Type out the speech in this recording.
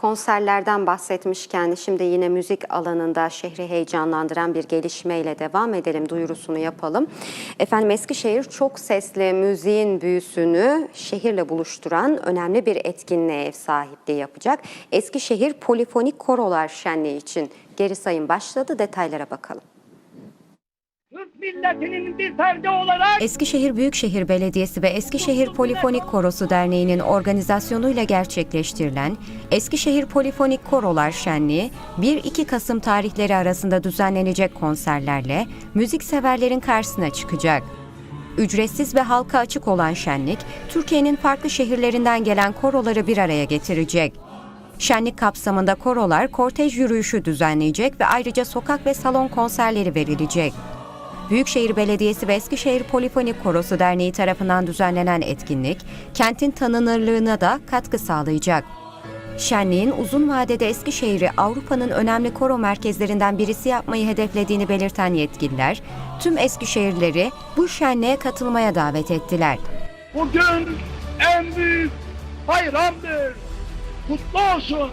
Konserlerden bahsetmişken şimdi yine müzik alanında şehri heyecanlandıran bir gelişmeyle devam edelim, duyurusunu yapalım. Efendim Eskişehir çok sesli müziğin büyüsünü şehirle buluşturan önemli bir etkinliğe ev sahipliği yapacak. Eskişehir Polifonik Korolar Şenliği için geri sayım başladı. Detaylara bakalım. Milletinin bir ferdi olarak Eskişehir Büyükşehir Belediyesi ve Eskişehir Polifonik Korosu Derneği'nin organizasyonuyla gerçekleştirilen Eskişehir Polifonik Korolar Şenliği 1-2 Kasım tarihleri arasında düzenlenecek konserlerle müzik severlerin karşısına çıkacak. Ücretsiz ve halka açık olan şenlik, Türkiye'nin farklı şehirlerinden gelen koroları bir araya getirecek. Şenlik kapsamında korolar kortej yürüyüşü düzenleyecek ve ayrıca sokak ve salon konserleri verilecek. Büyükşehir Belediyesi ve Eskişehir Polifonik Korosu Derneği tarafından düzenlenen etkinlik, kentin tanınırlığına da katkı sağlayacak. Şenliğin uzun vadede Eskişehir'i Avrupa'nın önemli koro merkezlerinden birisi yapmayı hedeflediğini belirten yetkililer, tüm Eskişehirleri bu şenliğe katılmaya davet ettiler. bugün en büyük bayramdır. Kutlu olsun.